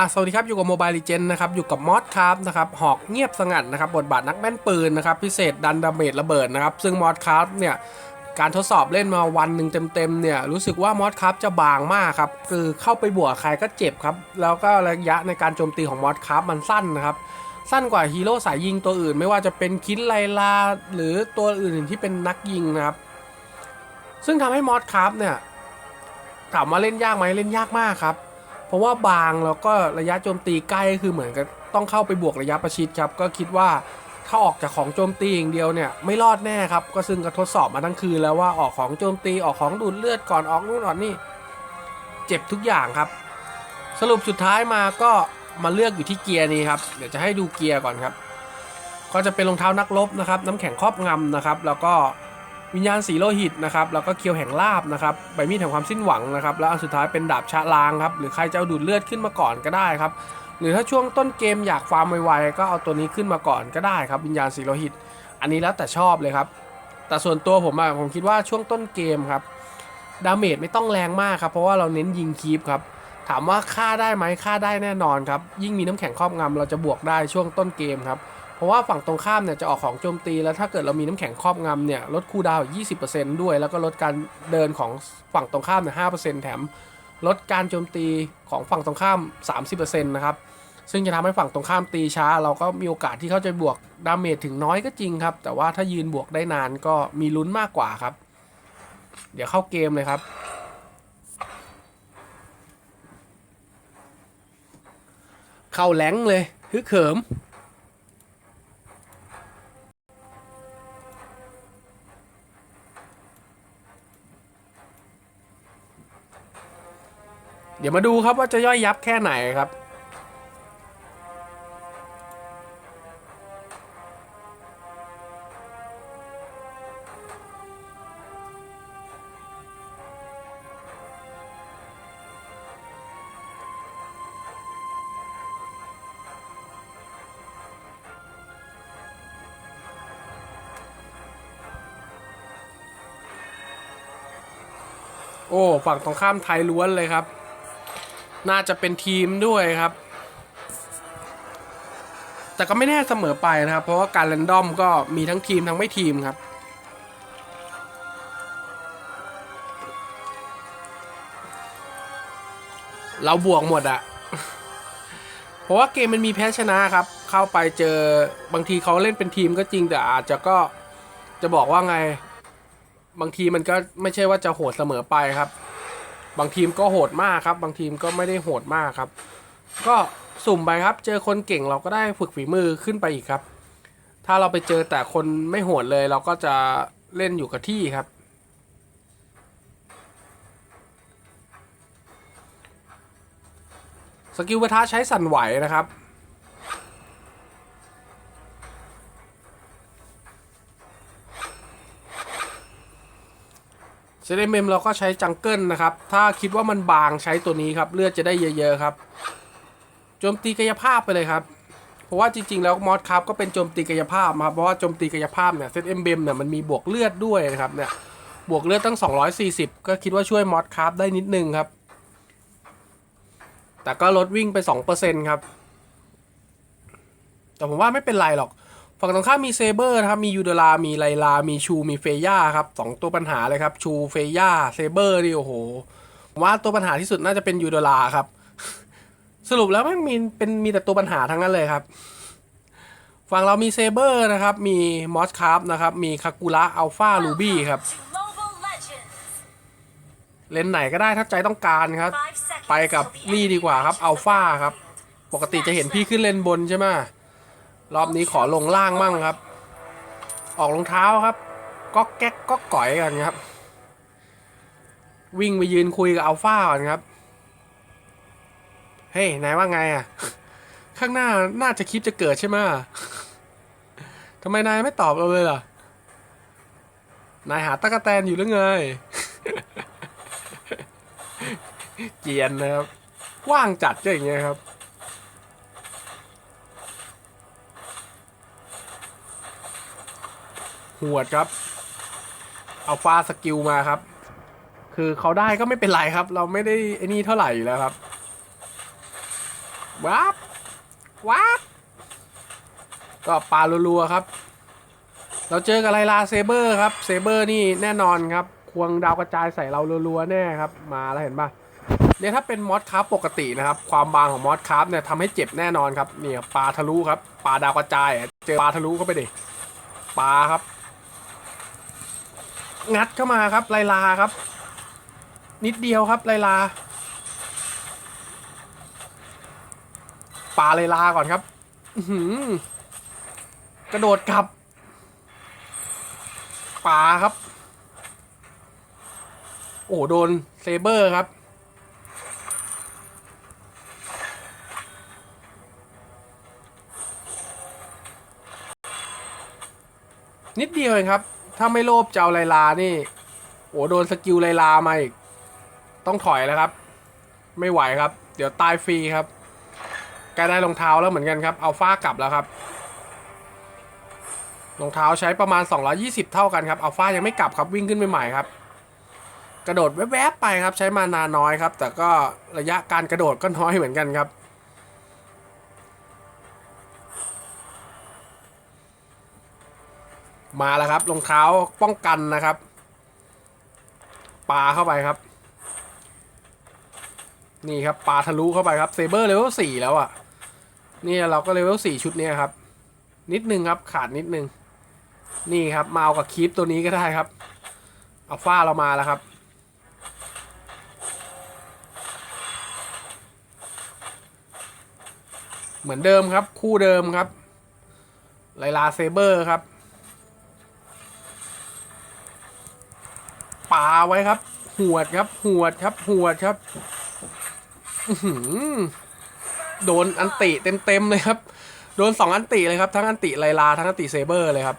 อะสวัสดีครับ อยู่กับโมบายลีเจนนะครับ อยู่กับมอสครับนะครับ หอกเงียบสงัดนะครับ บทบาทนักแม่นปืนนะครับ พิเศษดันดาเมจระเบิดนะครับ ซึ่งมอสครับเนี่ย การทดสอบเล่นมาวันหนึ่งเต็มๆเนี่ย รู้สึกว่ามอสครับจะบางมากครับ คือเข้าไปบวกใครก็เจ็บครับ แล้วก็ระยะในการโจมตีของมอสครับมันสั้นนะครับ สั้นกว่าฮีโร่สายยิงตัวอื่น ไม่ว่าจะเป็นคินไลลาหรือตัวอื่นที่เป็นนักยิงนะครับ ซึ่งทำให้มอสครับเนี่ยถามว่าเล่นยากไหมเล่นยากมากครับ เพราะว่าบางแล้วก็ระยะโจมตีใกล้คือเหมือนกับต้องเข้าไปบวกระยะประชิดครับ ก็คิดว่าถ้าออกจากของโจมตีอย่างเดียวเนี่ยไม่รอดแน่ครับ ก็ซึ่งก็ทดสอบมาทั้งคืนแล้วว่าออกของโจมตีออกของดูดเลือดก่อนออกนู่นออกนี่เจ็บทุกอย่างครับ สรุปสุดท้ายมาก็มาเลือกอยู่ที่เกียร์นี้ครับเดี๋ยวจะให้ดูเกียร์ก่อนครับ ก็จะเป็นรองเท้านักรบนะครับ น้ำแข็งครอบงำนะครับ แล้วก็ วิญญาณสีโลหิตนะครับแล้วก็เคียวแห่งลาบนะครับใบมีดแห่งความสิ้นหวังนะครับแล้วอันสุดท้ายเป็นดาบชะลางครับหรือใครจะเอาดูดเลือดขึ้นมาก่อนก็ได้ครับหรือถ้าช่วงต้นเกมอยากฟาร์มไวๆก็เอาตัวนี้ขึ้นมาก่อนก็ได้ครับวิญญาณสีโลหิต อันนี้แล้วแต่ชอบเลยครับแต่ส่วนตัวผมอะผมคิดว่าช่วงต้นเกมครับดาเมจไม่ต้องแรงมากครับเพราะว่าเราเน้นยิงคีปครับถามว่าฆ่าได้ไหมฆ่าได้แน่นอนครับยิ่งมีน้ำแข็งครอบงำเราจะบวกได้ช่วงต้นเกมครับ เพราะว่าฝั่งตรงข้ามเนี่ยจะออกของโจมตีแล้วถ้าเกิดเรามีน้ำแข็งครอบงำเนี่ยลดคูดาวน์อีก20%ด้วย แล้วก็ลดการเดินของฝั่งตรงข้ามเนี่ย5%แถมลดการโจมตีของฝั่งตรงข้าม30%นะครับซึ่งจะทำให้ฝั่งตรงข้ามตีช้า เราก็มีโอกาสที่เขาจะบวกดาเมจถึงน้อยก็จริงครับ แต่ว่าถ้ายืนบวกได้นานก็มีลุ้นมากกว่าครับ เดี๋ยวเข้าเกมเลยครับเข้าแหลงเลยฮึกเขิม เดี๋ยวมาดูครับว่าจะย่อยยับแค่ไหนครับ โอ้ ฝั่งตรงข้ามไทยล้วนเลยครับ น่าจะเป็นทีมด้วยครับ แต่ก็ไม่แน่เสมอไปนะครับ เพราะว่าการแรนดอมก็มีทั้งทีมทั้งไม่ทีมครับเราบวกหมดอะเพราะว่าเกมมันมีแพ้ชนะครับ เข้าไปเจอบางทีเขาเล่นเป็นทีมก็จริงแต่อาจจะก็จะบอกว่าไง บางทีมันก็ไม่ใช่ว่าจะโหดเสมอไปครับ บางทีมก็โหดมากครับ บางทีมก็ไม่ได้โหดมากครับ ก็สุ่มไปครับ เจอคนเก่งเราก็ได้ฝึกฝีมือขึ้นไปอีกครับ ถ้าเราไปเจอแต่คนไม่โหดเลยเราก็จะเล่นอยู่กับที่ครับ สกิลเวทาใช้สั่นไหวนะครับ เซเลเมมเราก็ใช้จังเกิลนะครับ ถ้าคิดว่ามันบางใช้ตัวนี้ครับ เลือดจะได้เยอะๆครับ โจมตีกายภาพไปเลยครับ เพราะว่าจริงๆแล้วมอสครับก็เป็นโจมตีกายภาพครับ เพราะว่าโจมตีกายภาพเนี่ยเซตเอ็มเบมเนี่ยมันมีบวกเลือดด้วยนะครับเนี่ย บวกเลือดตั้ง 240 ก็คิดว่าช่วยมอสครับได้นิดนึงครับ แต่ก็ลดวิ่งไป 2%ครับ แต่ผมว่าไม่เป็นไรหรอก ฝั่งตรงข้ามมีเซเบอร์นะครับ มียูดลา มีไลลา มีชู มีเฟย่าครับสองตัวปัญหาเลยครับ ชูเฟย่าเซเบอร์นี่โอ้โหผมว่าตัวปัญหาที่สุดน่าจะเป็นยูดลาครับ สรุปแล้วแม่งมีเป็นมีแต่ตัวปัญหาทั้งนั้นเลยครับ ฝั่งเรามีเซเบอร์นะครับ มีมอสคาร์ฟนะครับ มีคากุระอัลฟาลูบี้ครับ เลนไหนก็ได้ถ้าใจต้องการครับ ไปกับนี่ดีกว่าครับอัลฟาครับ ปกติจะเห็นพี่ขึ้นเลนบนใช่ไหม รอบนี้ขอลงล่างมั่งครับ ออกรองเท้าครับก็แก๊กก็ก่อยกันครับ วิ่งไปยืนคุยกับอัลฟาก่อนครับ เฮ้ยนายว่าไงอะ ข้างหน้าน่าจะคลิปจะเกิดใช่ไหมทำไมนายไม่ตอบเราเลยล่ะ นายหาตะกะแตนอยู่หรือไง เกียนนะครับ ว่างจัดก็อย่างเงี้ยครับ หวดครับ เอาฟาสกิลมาครับ คือเขาได้ก็ไม่เป็นไรครับ เราไม่ได้ไอ้นี่เท่าไหร่อยู่แล้วครับวับวับก็ปลาลัวๆครับ เราเจอกับไลลาเซเบอร์ครับเซเบอร์นี่แน่นอนครับ ควงดาวกระจายใส่เรารัวๆแน่ครับ มาแล้วเห็นปะเนี่ยถ้าเป็นมอสคราฟปกตินะครับ ความบางของมอสคราฟเนี่ยทำให้เจ็บแน่นอนครับเนี่ยปลาทะลุครับปลาดาวกระจาย เจอปลาทะลุเข้าไปดิปลาครับ งัดเข้ามาครับไลลาครับ นิดเดียวครับไลลาปลาไลลาก่อนครับกระโดดกลับปลาครับ โอ้โดนเซเบอร์ครับนิดเดียวเองครับ ถ้าไม่โลภจะเอาไลลานี่โอ้โดนสกิลไลลามาอีก ต้องถอยแล้วครับ ไม่ไหวครับ เดี๋ยวตายฟรีครับแกได้รองเท้าแล้วเหมือนกันครับ เอาฟ้ากลับแล้วครับรองเท้าใช้ประมาณ 220 เท่ากันครับอัลฟายังไม่กลับครับวิ่งขึ้นไปใหม่ครับ กระโดดแวบๆไปครับ ใช้มานาน้อยครับ แต่ก็ระยะการกระโดดก็น้อยเหมือนกันครับ มาแล้วครับรองเท้าป้องกันนะครับปาเข้าไปครับ นี่ครับปาทะลุเข้าไปครับเซเบอร์เลเวลสี่แล้วอะ่ะนี่เราก็เลเวลสี่ชุดนี้ครับ นิดนึงครับขาดนิดนึง นี่ครับมาเอากับคีปตัวนี้ก็ได้ครับอัลฟาเรามาแล้วครับเหมือนเดิมครับ คู่เดิมครับไลลาเซเบอร์ครับาไว้ครับ หวดครับ หวดครับ หวดครับโดนอันติเต็มๆเลยครับ โดนสองอันติเลยครับ ทั้งอันติไลลา ทั้งอันติเซเบอร์เลยครับ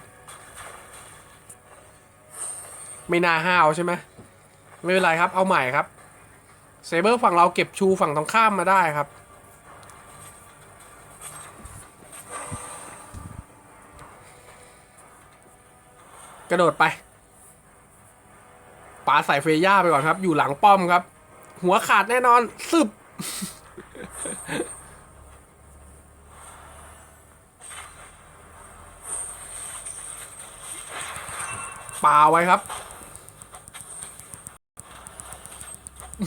ไม่น่าห้าวใช่ไหมไม่เป็นไรครับ เอาใหม่ครับ เซเบอร์ฝั่งเราเก็บชูฝั่งตรงข้ามมาได้ครับกระโดดไป ปาใส่เฟย่าไปก่อนครับ อยู่หลังป้อมครับ หัวขาดแน่นอนซึบปาไว้ครับ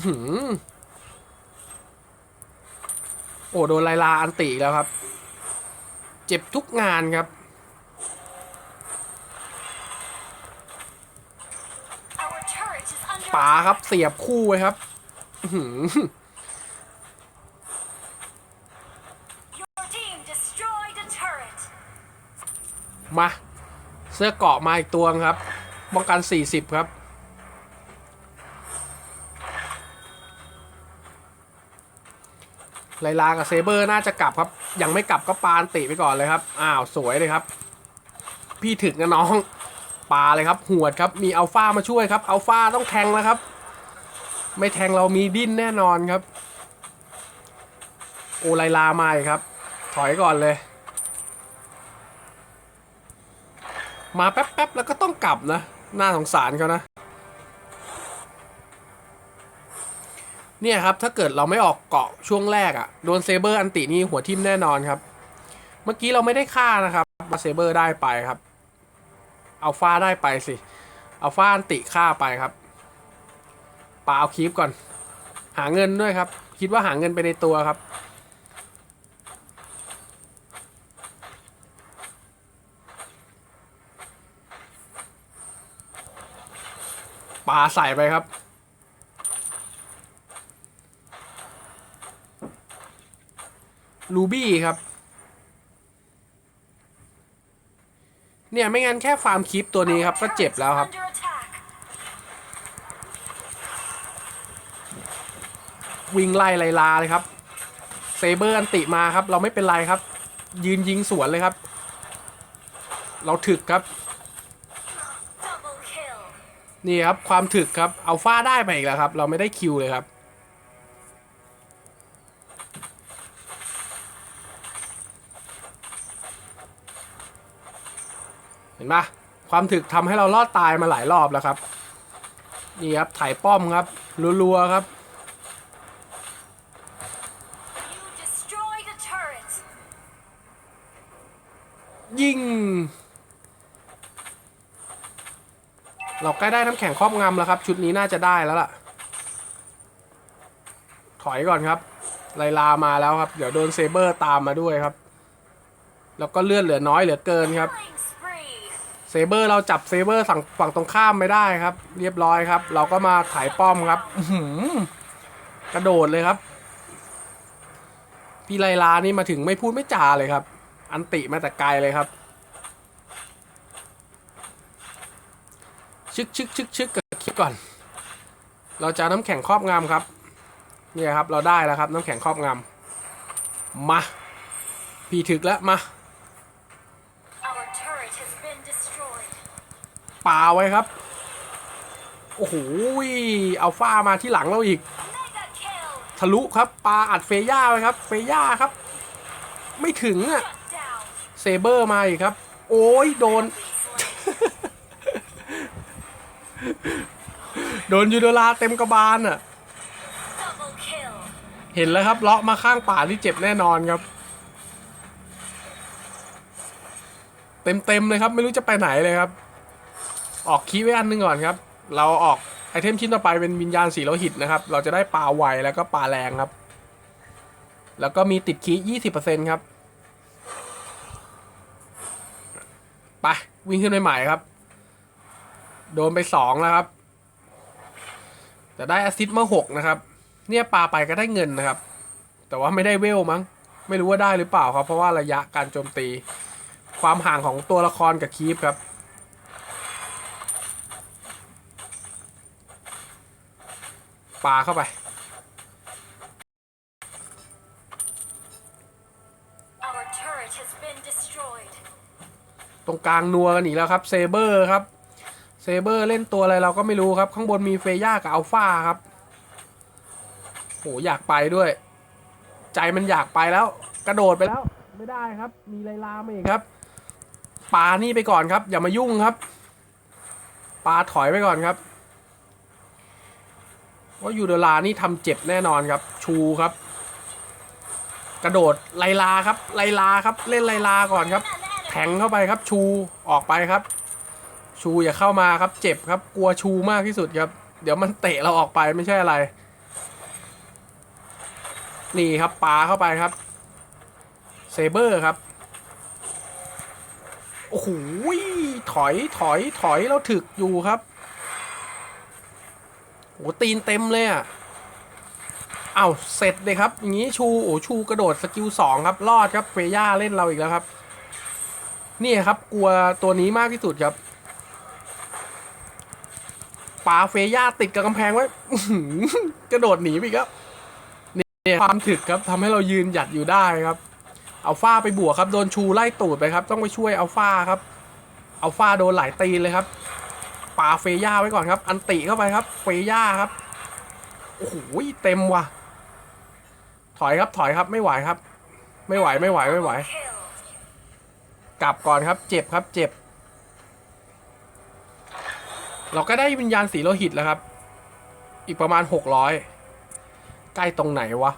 หือโอ้โดนไลลาอันติอีแล้วครับ เจ็บทุกงานครับ ป๋าครับเสียบคู่ไว้ครับอื้อหือ Your team destroyed a turret. มาเสื้อเกาะมาอีกตัวครับป้องกัน 40 ครับ ไลลากับเซเบอร์น่าจะกลับครับ ยังไม่กลับก็ปาอันติไปก่อนเลยครับ อ้าว สวยเลยครับ พี่ถึงนะน้อง ปาเลยครับหวดครับมีอัลฟามาช่วยครับอัลฟาต้องแทงแล้วครับ ไม่แทงเรามีดิ้นแน่นอนครับ โอไลลามาครับ ถอยก่อนเลย มาแป๊บๆแล้วก็ต้องกลับนะ น่าสงสารเขานะเนี่ยครับถ้าเกิดเราไม่ออกเกาะช่วงแรกอะ่ะโดนเซเบอร์อันตินี่หัวทิ่มแน่นอนครับ เมื่อกี้เราไม่ได้ฆ่านะครับมาเซเบอร์ได้ไปครับ อัลฟาได้ไปสิอัลฟาอันติฆ่าไปครับปาเอาคีปก่อน หาเงินด้วยครับ คิดว่าหาเงินไปในตัวครับ ปาใส่ไปครับลูบี้ครับ เนี่ยไม่งั้นแค่ฟาร์มคลิปตัวนี้ครับก็เจ็บแล้วครับ วิ่งไล่ไลลาเลยครับเซเบอร์อันติมาครับ เราไม่เป็นไรครับ ยืนยิงสวนเลยครับ เราถึกครับ นี่ครับความถึกครับเอัลฟาได้ไปอีกแล้วครับ เราไม่ได้คิวเลยครับ ห็นปะความถึกทำให้เราลอดตายมาหลายรอบแล้วครับ นี่ครับถ่ายป้อมครับรัวๆครับ ยิง เราใกล้ได้น้ำแข็งครอบงำแล้วครับ ชุดนี้น่าจะได้แล้วล่ะ ถอยก่อนครับ ไลลามาแล้วครับ เดี๋ยวโดนเซเบอร์ตามมาด้วยครับ แล้วก็เลือดเหลือน้อยเหลือเกินครับ เซเบอร์เราจับเซเบอร์ฝั่งฝั่งตรงข้ามไม่ได้ครับ เรียบร้อยครับ เราก็มาถ่ายป้อมครับอื้อหือกระโดดเลยครับ พี่ไลลานี่มาถึงไม่พูดไม่จาเลยครับ อันติมาแต่ไกลเลยครับ ชึกชึกชึกชึกกับคลิปก่อน เราจะเอาน้ำแข็งครอบงำครับ เนี่ยครับ เราได้แล้วครับ น้ำแข็งครอบงำมาพี่ถึกแล้วมา ป่าไว้ครับ โอ้โหเอาฟ้ามาที่หลังเราอีก ทะลุครับปาอัดเฟย่าไว้ครับ เฟย่าครับ ไม่ถึงอะเซเบอร์มาอีกครับ โอ้ยโดน โดนยูโดลาเต็มกระบาลอะเห็นแล้วครับเลาะมาข้างป่าที่เจ็บแน่นอนครับ เต็มเต็มๆเลยครับ ไม่รู้จะไปไหนเลยครับ ออกคีย์ไว้อันหนึงก่อนครับ เราออกไอเทมชิ้นต่อไปเป็นวิญญาณสีโลหิตนะครับ เราจะได้ปลาไวแล้วก็ปลาแรงครับ แล้วก็มีติดคีย์ยี่สิบเปอร์เซ็นครับ ไป วิ่งขึ้นไปใหม่ครับ โดนไปสองแล้วครับแต่ได้อซิสมาหกนะครับ เนี่ยปลาไปก็ได้เงินนะครับ แต่ว่าไม่ได้เวลมั้ง ไม่รู้ว่าได้หรือเปล่าครับ เพราะว่าระยะการโจมตี ความห่างของตัวละครกับคีปครับ ปลาเข้าไป Our turret has been destroyed. ตรงกลางนัวกันอีกแล้วครับเซเบอร์ครับเซเบอร์เล่นตัวอะไรเราก็ไม่รู้ครับ ข้างบนมีเฟย่ากับอัลฟาครับโหอยากไปด้วย ใจมันอยากไปแล้ว กระโดดไปแล้ว ไม่ได้ครับ มีไลลามาอีกครับปานี่ไปก่อนครับ อย่ามายุ่งครับปาถอยไปก่อนครับ ว่ายูโดลานี่ทำเจ็บแน่นอนครับ ชูครับ กระโดดไลลาครับ ไลลาครับ เล่นไลลาก่อนครับ แทงเข้าไปครับ ชูออกไปครับ ชูอย่าเข้ามาครับ เจ็บครับ กลัวชูมากที่สุดครับ เดี๋ยวมันเตะเราออกไปไม่ใช่อะไร นี่ครับปาเข้าไปครับ เซเบอร์ครับโอ้โหถอยถอยถอยเราถึกอยู่ครับ โอ้ตีนเต็มเลยอะอ้าวเสร็จเลยครับ อย่างนี้ชูโอ้ชูกระโดดสกิลสองครับ รอดครับเฟย่าเล่นเราอีกแล้วครับ นี่ครับกลัวตัวนี้มากที่สุดครับปาเฟย่าติดกับกำแพงไว้กระโดดหนีไปอีกแล้วนี่ความถึกครับทำให้เรายืนหยัดอยู่ได้ครับอัลฟาไปบวกครับ โดนชูไล่ตูดไปครับ ต้องไปช่วยอัลฟาครับอัลฟาโดนหลายตีเลยครับ ปาเฟย่าไว้ก่อนครับ อันติเข้าไปครับเฟย่าครับโอ้โหเต็มว่ะ ถอยครับถอยครับไม่ไหวครับ ไม่ไหวไม่ไหวไม่ไหว กลับก่อนครับ เจ็บครับเจ็บ เราก็ได้วิญญาณสีโลหิตแล้วครับ อีกประมาณหกร้อยใกล้ตรงไหนวะ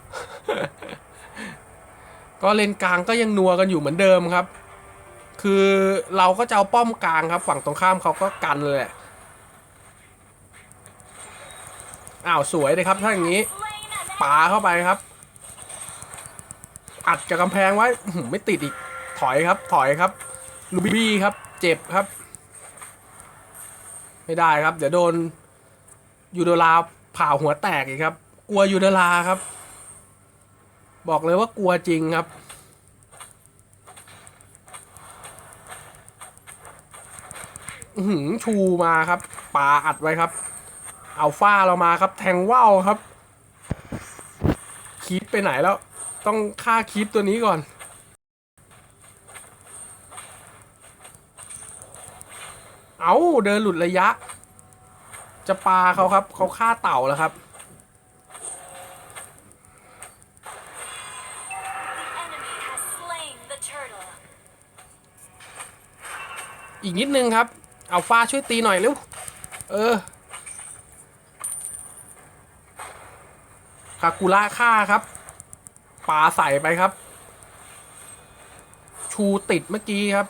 ก็เลนกลางก็ยังนัวกันอยู่เหมือนเดิมครับ คือเราก็จะเอาป้อมกลางครับ ฝั่งตรงข้ามเขาก็กันเลยแหละ อ้าวสวยเลยครับถ้าอย่างนี้ Slain an ปาเข้าไปครับ อัดกับกำแพงไว้ไม่ติดอีกถอยครับ ถอยครับลูบี้ครับ เจ็บครับ ไม่ได้ครับ เดี๋ยวโดนยูโดลาผ่าหัวแตกอีกครับ กลัวยูโดลาครับ บอกเลยว่ากลัวจริงครับหือชูมาครับปาอัดไว้ครับ อาฟ้าเรามาครับ แทงว่าวครับ คีปไปไหนแล้ว ต้องฆ่าคีปตัวนี้ก่อนเอาเดินหลุดระยะ จะปาเขาครับ เขาฆ่าเต่าแล้วครับ อีกนิดนึงครับ เอาฟ้าช่วยตีหน่อยเร็ว เออากุระฆ่าครับปาใส่ไปครับ ชูติดเมื่อกี้ครับ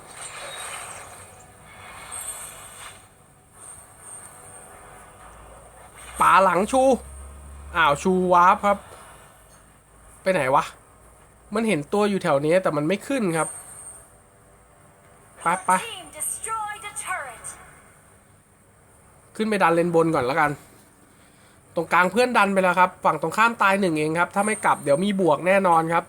ป่าหลังชู อ้าว ชูวาร์ปครับ ไปไหนวะ มันเห็นตัวอยู่แถวนี้แต่มันไม่ขึ้นครับไปไปขึ้นไปดันเลนบนก่อนแล้วกัน ตรงกลางเพื่อนดันไปแล้วครับ ฝั่งตรงข้ามตายหนึ่งเองครับ ถ้าไม่กลับเดี๋ยวมีบวกแน่นอนครับ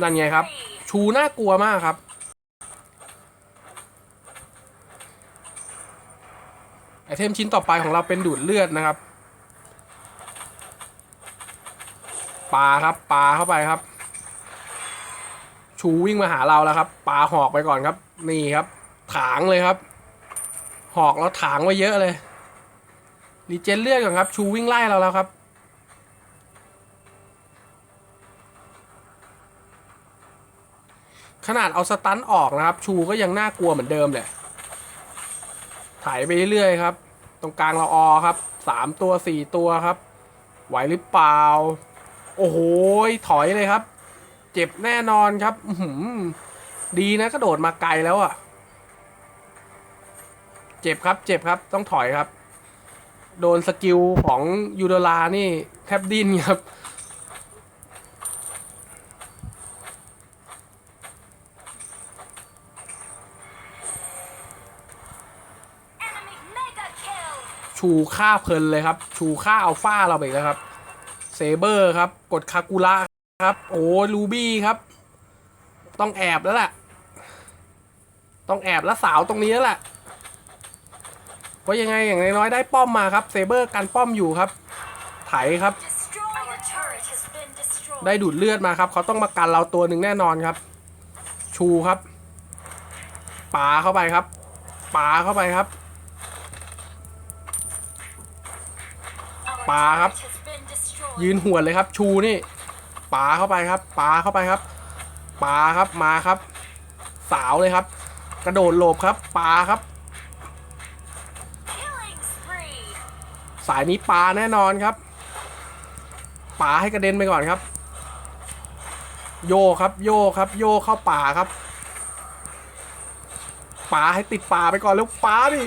นั่นไงครับ ชูน่ากลัวมากครับ ไอเทมชิ้นต่อไปของเราเป็นดูดเลือดนะครับปลาครับปลาเข้าไปครับ ชูวิ่งมาหาเราแล้วครับปลาหอกไปก่อนครับ นี่ครับ ถางเลยครับ หอกแล้วถางไว้เยอะเลย รีเจนเลือดก่อนครับ ชูวิ่งไล่เราแล้วครับ ขนาดเอาสตันออกนะครับ ชูก็ยังน่ากลัวเหมือนเดิมเลยถ่ายไปเรื่อยๆครับ ตรงกลางเราออครับสามตัวสี่ตัวครับ ไหวหรือเปล่า โอ้โหถอยเลยครับ เจ็บแน่นอนครับหือดีนะกระโดดมาไกลแล้วอะ่ะ เจ็บครับ เจ็บครับ ต้องถอยครับ โดนสกิลของยูโดลานี่แทบดิ้นครับชูค่าเพลินเลยครับ ชูค่าอัลฟาเราไปแล้วครับเซเบอร์ครับ กดคากุระครับ โอ้ลูบี้ครับ ต้องแอบแล้วแหละต้องแอบแล้วสาวตรงนี้แล้วแหละ ราะยังไงอย่างน้อยๆได้ป้อมมาครับเซเบอร์กันป้อมอยู่ครับไถครับ ได้ดูดเลือดมาครับ เขาต้องมากันเราตัวหนึ่งแน่นอนครับ ชูครับปาเข้าไปครับปาเข้าไปครับปลาครับ ยืนหวนเลยครับ ชูนี่ปาเข้าไปครับปาเข้าไปครับปาครับมาครับ สาวเลยครับ กระโดดหลบครับปาครับ สายนี้ปาแน่นอนครับปาให้กระเด็นไปก่อนครับ โยครับโยครับ โยเข้าป่าครับปาให้ติดป่าไปก่อนแล้วปาดิ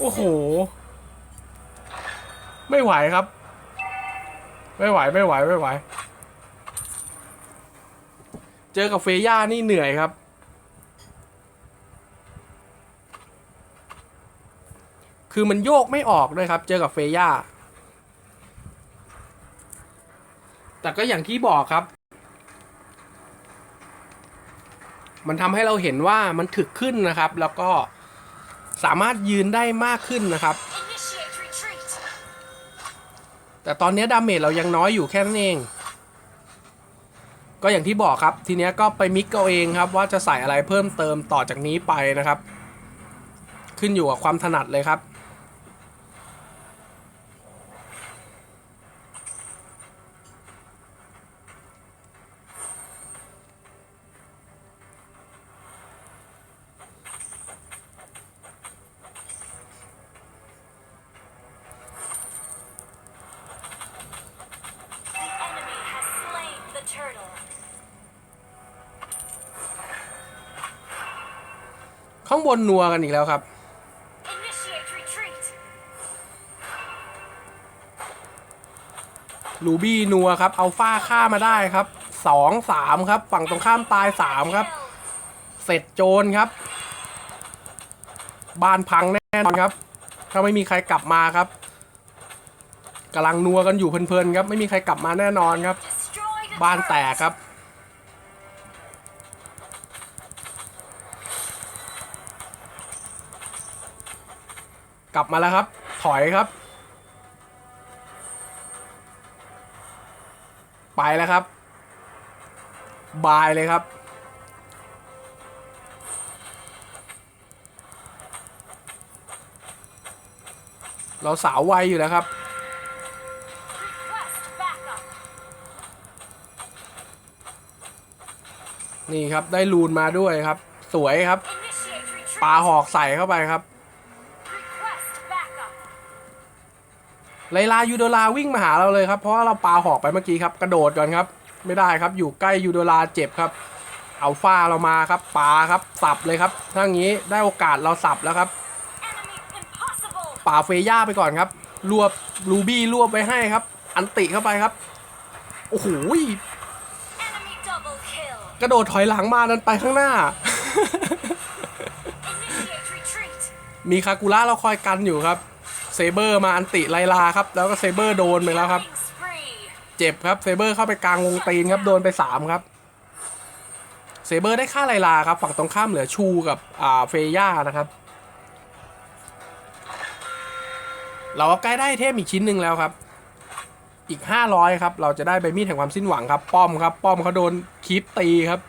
โอ้โห ไม่ไหวครับ ไม่ไหวไม่ไหวไม่ไหว เจอกับเฟย่านี่เหนื่อยครับ คือมันโยกไม่ออกด้วยครับ เจอกับเฟย่า แต่ก็อย่างที่บอกครับ มันทำให้เราเห็นว่ามันถึกขึ้นนะครับ แล้วก็สามารถยืนได้มากขึ้นนะครับ แต่ตอนนี้ดาเมจเรายังน้อยอยู่แค่นั้นเอง ก็อย่างที่บอกครับ ทีนี้ก็ไปมิกเอาเองครับ ว่าจะใส่อะไรเพิ่มเติมต่อจากนี้ไปนะครับ ขึ้นอยู่กับความถนัดเลยครับ ข้างบนนัวกันอีกแล้วครับ Initiate retreat. ลูบี้นัวครับเอาฟ้าฆ่ามาได้ครับสองสามครับ ฝั่งตรงข้ามตายสามครับ เสร็จโจรครับ บ้านพังแน่นอนครับ ถ้าไม่มีใครกลับมาครับกำลังนัวกันอยู่เพลินๆครับ ไม่มีใครกลับมาแน่นอนครับ Destroyed a บ้านแตก turret. ครับ กลับมาแล้วครับ ถอยครับ ไปแล้วครับ บายเลยครับ เราสาวไวอยู่แล้วครับนี่ครับได้รูนมาด้วยครับ สวยครับปลาหอกใส่เข้าไปครับ ไลลายูโดลาวิ่งมาหาเราเลยครับ เพราะเราปาหอกไปเมื่อกี้ครับ กระโดดก่อนครับ ไม่ได้ครับ อยู่ใกล้ยูโดลาเจ็บครับ เอาฟาเรามาครับ ปาครับ สับเลยครับถ้าอย่างนี้ได้โอกาสเราสับแล้วครับ ป่าเฟย่าไปก่อนครับ รวบรูบี้รวบไว้ให้ครับ อันติเข้าไปครับ โอ้โห กระโดดถอยหลังมาดันไปข้างหน้า มีคากุระเราคอยกันอยู่ครับ เซเบอร์มาอันติไลลาครับ แล้วก็เซเบอร์โดนไปแล้วครับ เจ็บครับเซเบอร์เข้าไปกลางวงตีนครับโดนไปสามครับเซเบอร์ได้ค่าไลลาครับ ฝั่งตรงข้ามเหลือชูกับอ่าเฟย่านะครับ เราใกล้ได้เทพอีกชิ้นหนึ่งแล้วครับ อีก 500 ครับ เราจะได้ใบมีดแห่งความสิ้นหวังครับ ป้อมครับ ป้อมเขาโดนคีปตีครับ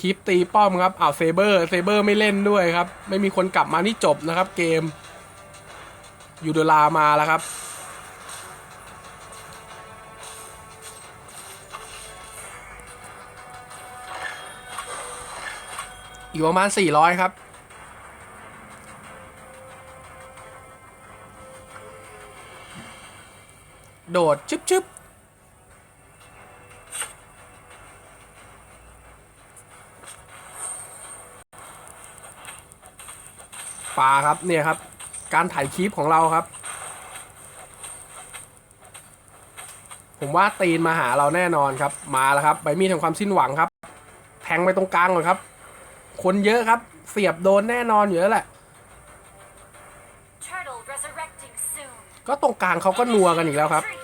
คีปตีป้อมครับอ้าวเซเบอร์เซเบอร์ไม่เล่นด้วยครับ ไม่มีคนกลับมานี่จบนะครับเกม ยูโดลามาแล้วครับอีกประมาณ 400 ครับ โดดชึบชึบปลาครับ เนี่ยครับ การถ่ายคลิปของเราครับ ผมว่าตีนมาหาเราแน่นอนครับ มาแล้วครับ ใบมีดแห่งความสิ้นหวังครับ แทงไปตรงกลางก่อนครับ คนเยอะครับ เสียบโดนแน่นอนอยู่แล้วแหละ Turtle resurrecting soon. ก็ตรงกลางเขาก็นัวกันอีกแล้วครับ Retreat.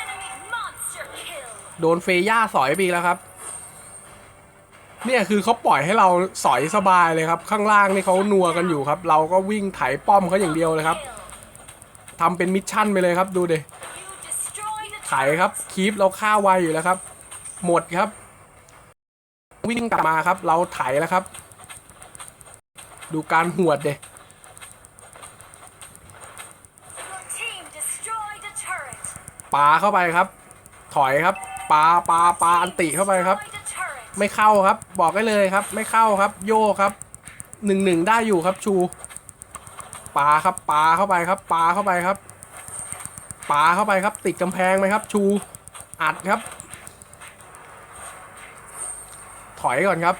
Enemy monster kill. โดนเฟย่าสอยไปอีกแล้วครับ เนี่ยคือเขาปล่อยให้เราสอยสบายเลยครับ ข้างล่างนี่เขานัวกันอยู่ครับ เราก็วิ่งไถป้อมเขาอย่างเดียวเลยครับทำเป็นมิชชั่นไปเลยครับดูดิไถครับคีปเราฆ่าไวอยู่แล้วครับ หมดครับ วิ่งกลับมาครับ เราไถแล้วครับ ดูการหวดเดปาเข้าไปครับ ถอยครับปาปาปาอันติเข้าไปครับ ไม่เข้าครับ บอกได้เลยครับ ไม่เข้าครับ โยครับหนึ่งหนึ่งได้อยู่ครับชูปาครับปาเข้าไปครับปาเข้าไปครับปาเข้าไปครับ ติดกำแพงไหมครับ ชูอัดครับ ถอยก่อนครับ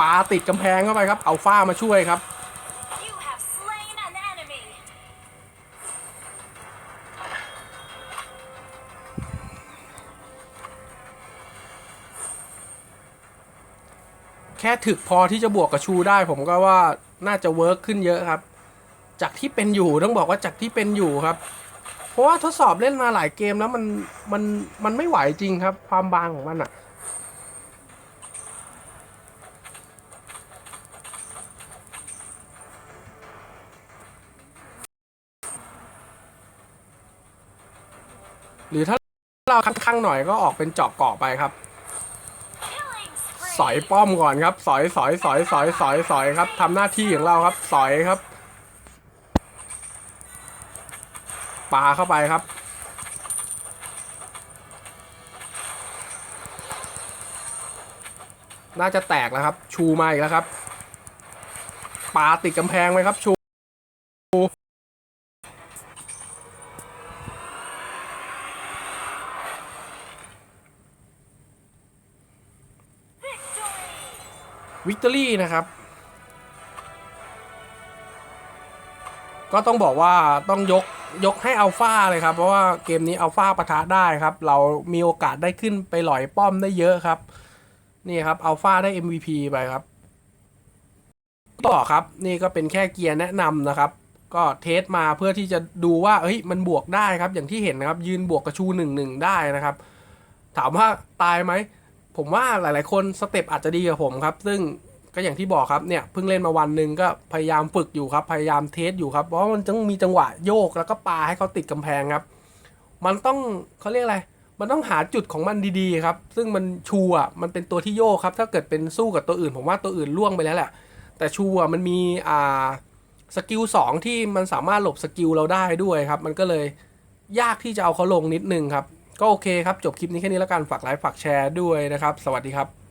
ปาติดกำแพงเข้าไปครับเอาฟ้ามาช่วยครับ ค่ถึกพอที่จะบวกกับชูได้ ผมก็ว่าน่าจะเวิร์กขึ้นเยอะครับ จากที่เป็นอยู่ต้องบอกว่าจากที่เป็นอยู่ครับ เพราะว่าทดสอบเล่นมาหลายเกมแล้วมันมันมันไม่ไหวจริงครับ ความบางของมันอะหรือถ้าเราค้างๆหน่อยก็ออกเป็นเจาะเกาะไปครับ สอยป้อมก่อนครับ สอยสอยสอยสอยสอยสอยครับทำหน้าที่ของเราครับ สอยครับปาเข้าไปครับ น่าจะแตกแล้วครับ ชูมาอีกแล้วครับปาติดกำแพงไหมครับชู วิกตอรี่นะครับ ก็ต้องบอกว่าต้องยกยกให้อัลฟาเลยครับ เพราะว่าเกมนี้อัลฟาปะทะได้ครับ เรามีโอกาสได้ขึ้นไปหลอยป้อมได้เยอะครับ นี่ครับอัลฟาได้ MVP ไปครับ ต่อครับ นี่ก็เป็นแค่เกียร์แนะนำนะครับ ก็เทสมาเพื่อที่จะดูว่าเฮ้ยมันบวกได้ครับ อย่างที่เห็นนะครับ ยืนบวกกระชูหนึ่งหนึ่งได้นะครับ ถามว่าตายไหม ผมว่าหลาย ๆ คนสเต็ปอาจจะดีกว่าผมครับ ซึ่งก็อย่างที่บอกครับเนี่ยเพิ่งเล่นมาวันหนึ่งก็พยายามฝึกอยู่ครับ พยายามเทสอยู่ครับ เพราะมันต้องมีจังหวะโยกแล้วก็ปาให้เขาติดกำแพงครับ มันต้องเขาเรียกอะไร มันต้องหาจุดของมันดีๆครับ ซึ่งมันชูอะมันเป็นตัวที่โยกครับ ถ้าเกิดเป็นสู้กับตัวอื่น ผมว่าตัวอื่นล่วงไปแล้วแหละ แต่ชูอะมันมีอ่าสกิลสองที่มันสามารถหลบสกิลเราได้ด้วยครับ มันก็เลยยากที่จะเอาเขาลงนิดนึงครับ ก็โอเคครับ จบคลิปนี้แค่นี้แล้วกัน ฝากไลค์ ฝากแชร์ด้วยนะครับ สวัสดีครับ